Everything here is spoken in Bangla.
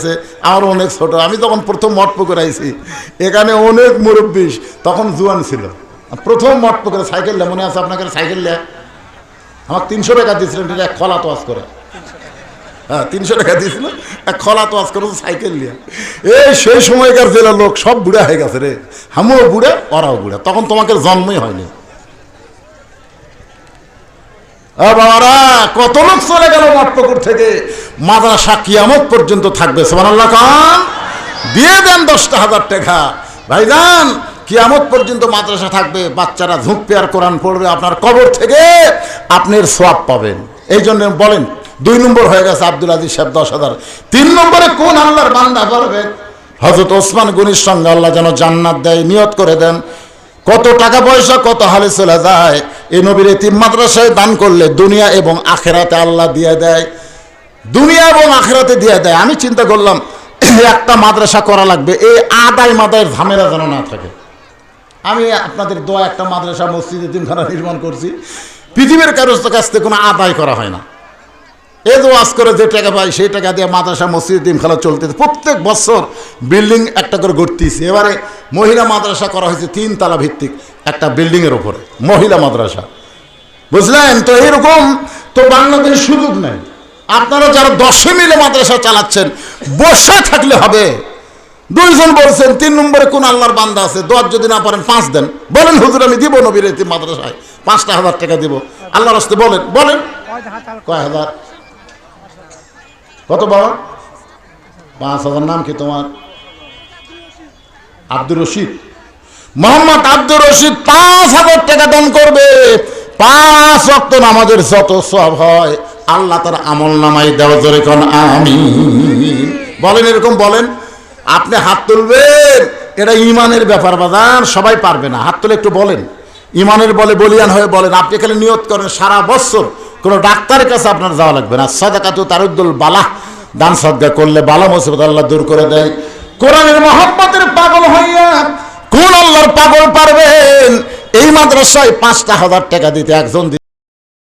আছে, আমার অনেক ছোট। আমি তখন প্রথম মঠ পুকুরে আইছি। এখানে অনেক মুরব্বী। তখন জুয়ান ছিল। প্রথম মঠ পুকুরে সাইকেল লে মনে আছে আপনাকে সাইকেল লে আমার তিনশো টাকা দিয়েছিলেন এক খলা তোয়াজ করে। হ্যাঁ তিনশো টাকা দিয়েছিল এক খলা তোয়াজ করে সাইকেল নিয়ে এই সেই সময়কার জেলার লোক সব বুড়া হয়ে গেছে রে। আমিও বুড়া ওরাও বুড়া। তখন তোমাকে জন্মই হয়নি। কত লোক চলে গেল মঠপুকুর থেকে? মাদ্রাসা কিয়ামত পর্যন্ত থাকবে দিয়ে দেন দশটা হাজার টাকা। ভাইজান, কিয়ামত পর্যন্ত মাদ্রাসা থাকবে, বাচ্চারা ঝুঁকবে আর কোরআন পড়বে, আপনার কবর থেকে আপনার সোয়াব পাবেন। এই জন্য বলেন, দুই নম্বর হয়ে গেছে আব্দুল আজিজ সাহেব দশ হাজার। তিন নম্বরে কোন আল্লাহর বান্দা পারবে হজরত ওসমান গনির সঙ্গে আল্লাহ যেন জান্নাত দেয়, নিয়ত করে দেন। কত টাকা পয়সা, কত হালে চলে যায়। এই নবীর এতিম মাদ্রাসায় দান করলে দুনিয়া এবং আখেরাতে আল্লাহ দিয়ে দেয়। দুনিয়া এবং আখেরাতে দিয়ে দেয়। আমি চিন্তা করলাম, একটা মাদ্রাসা করা লাগবে, এই আদায় মাদায়ের ঝামেলা যেন না থাকে। আমি আপনাদের দোয়া, একটা মাদ্রাসা, মসজিদ, এতিমখানা নির্মাণ করছি। পৃথিবীর কারোর কাছ থেকে কোনো আদায় করা হয় না। এ ওয়াজ করে যে টাকা পাই সেই টাকা দিয়ে মাদ্রাসা, মসজিদ খেলা চলতেছে। প্রত্যেক বছর বিল্ডিং একটা করে গড়তেছি। এবারে মহিলা মাদ্রাসা করা হয়েছে তিন তালা ভিত্তিক। একটা বিল্ডিংয়ের ওপরে মহিলা মাদ্রাসা। বুঝলেন? তো এরকম তো বাংলাদেশে সুযোগ নেই। আপনারা যারা দশে মিলে মাদ্রাসা চালাচ্ছেন, বসে থাকলে হবে। দুইজন বলছেন, তিন নম্বরে কোন আল্লাহর বান্দা আছে? দশ যদি না পারেন, পাঁচ দেন। বলেন, হুজুর, আমি দিব নবীর মাদ্রাসায়। পাঁচটা হাজার টাকা দিব। আল্লাহর রাস্তে বলেন বলেন। কয় হাজার? কত বাবা? পাঁচ হাজার নাম কি তোমার? আব্দুর রশিদ? মোহাম্মদ আব্দুর রশিদ পাঁচ হাজার টাকা দান করবে। পাঁচ অক্ট নামাজের যত সব হয়, আল্লাহ তার আমল নামাই দেওয়া জোরে কোন আমি বলেন এরকম, বলেন, আপনি হাত তুলবেন, এটা ইমানের ব্যাপার বাজার সবাই পারবে না। হাত তুলে একটু বলেন। ইমানের বলে বলিয়ান হয়ে বলেন, আপনি খালি নিয়ত করেন, সারা বছর কোনো ডাক্তারের কাছে আপনার যাওয়া লাগবে না। সদাকাতু তারুদ্দুল বালা, দান সদ্গা করলে বালা মুসিবত আল্লাহ দূর করে দেয়। কোরআনের মহব্বতের পাগল হইয়া কোন আল্লাহর পাগল পারবেন? এই মাদ্রাসায় পাঁচটা হাজার টাকা দিতে একজন